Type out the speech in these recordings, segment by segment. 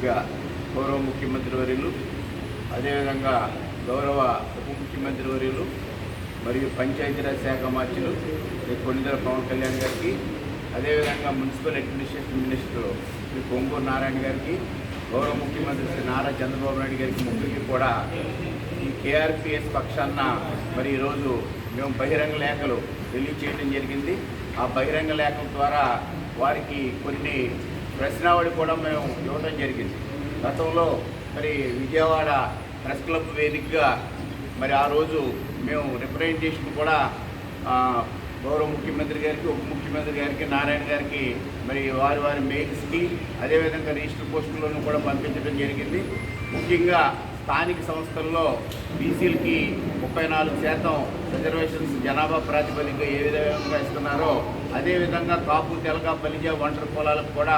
వేదికగా గౌరవ ముఖ్యమంత్రి వర్యులు అదేవిధంగా గౌరవ ఉప ముఖ్యమంత్రి వర్యులు మరియు పంచాయతీరాజ్ శాఖ మార్చులు శ్రీ పవన్ కళ్యాణ్ గారికి అదేవిధంగా municipal administration minister Shri Ponguru Narayana గారికి గౌరవ ముఖ్యమంత్రి శ్రీ నారా చంద్రబాబు నాయుడు గారికి ముగ్గురికి కూడా ఈ కేఆర్పిఎస్ పక్షాన మరి ఈరోజు మేము బహిరంగ లేఖలు తెలియచేయడం జరిగింది. ఆ బహిరంగ లేఖల ద్వారా వారికి కొన్ని ప్రశ్నావళి కూడా మేము ఇవ్వడం జరిగింది. గతంలో మరి విజయవాడ ప్రెస్ క్లబ్ వేదికగా మరి ఆ రోజు మేము రిప్రజెంటేషన్ కూడా గౌరవ ముఖ్యమంత్రి గారికి ఉప ముఖ్యమంత్రి గారికి నారాయణ గారికి మరి వారి వారి మెయిల్స్కి అదేవిధంగా రిజిస్టర్ పోస్టులను కూడా పంపించడం జరిగింది. ముఖ్యంగా స్థానిక సంస్థల్లో బీసీలకి ముప్పై నాలుగు శాతం రిజర్వేషన్స్ జనాభా ప్రాతిపదికగా ఏ విధంగా ఇస్తున్నారో అదేవిధంగా కాపు తెలక బలిజ ఒంటరి కులాలకు కూడా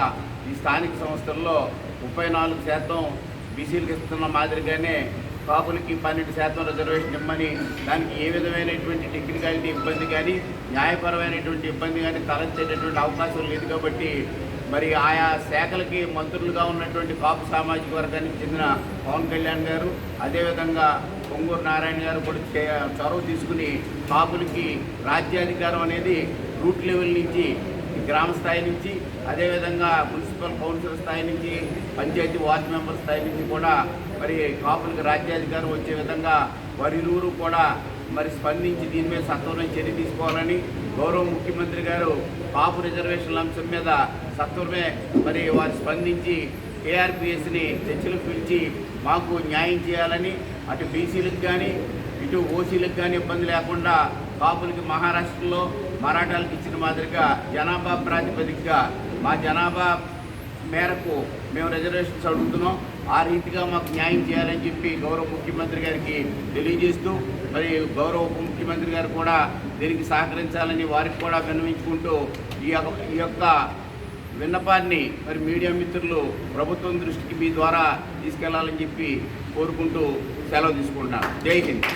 ఈ స్థానిక సంస్థల్లో ముప్పై నాలుగు శాతం బీసీలకు ఇస్తున్న మాదిరిగానే కాపులకి పన్నెండు శాతం రిజర్వేషన్ ఇమ్మని దానికి ఏ విధమైనటువంటి టెక్నికాలిటీ ఇబ్బంది కానీ న్యాయపరమైనటువంటి ఇబ్బంది కానీ తలెత్తేటటువంటి అవకాశం లేదు కాబట్టి మరి ఆయా శాఖలకి మంత్రులుగా ఉన్నటువంటి కాపు సామాజిక వర్గానికి చెందిన పవన్ కళ్యాణ్ గారు అదేవిధంగా పొంగూరు నారాయణ గారు కూడా చొరవ తీసుకుని కాపులకి రాజ్యాధికారం అనేది రూట్ లెవెల్ నుంచి గ్రామ స్థాయి నుంచి అదేవిధంగా మున్సిపల్ కౌన్సిల్ స్థాయి నుంచి పంచాయతీ వార్డు మెంబర్ స్థాయి నుంచి కూడా మరి కాపులకు రాజ్యాధికారం వచ్చే విధంగా వారిరువురు కూడా మరి స్పందించి దీని మీద సత్వరం చర్య తీసుకోవాలని గౌరవ ముఖ్యమంత్రి గారు కాపు రిజర్వేషన్ల అంశం మీద సత్వరమే మరి వారు స్పందించి ఏఆర్పిఎస్ని చర్చలకు పిలిచి మాకు న్యాయం చేయాలని అటు బీసీలకు కానీ ఇటు ఓసీలకు కానీ ఇబ్బంది లేకుండా కాపులకి మహారాష్ట్రలో మరాఠాలకు ఇచ్చిన మాదిరిగా జనాభా ప్రాతిపదికగా మా జనాభా మేరకు మేము రిజర్వేషన్స్ అడుగుతున్నాం ఆ రీతిగా మాకు న్యాయం చేయాలని చెప్పి గౌరవ ముఖ్యమంత్రి గారికి తెలియజేస్తూ మరి గౌరవ ఉప ముఖ్యమంత్రి గారు కూడా దీనికి సహకరించాలని వారికి కూడా విన్నవించుకుంటూ ఈ యొక్క ఈ యొక్క విన్నపాన్ని మరి మీడియా మిత్రులు ప్రభుత్వం దృష్టికి మీ ద్వారా తీసుకెళ్ళాలని చెప్పి కోరుకుంటూ సెలవు తీసుకుంటున్నాను. జై హింద్.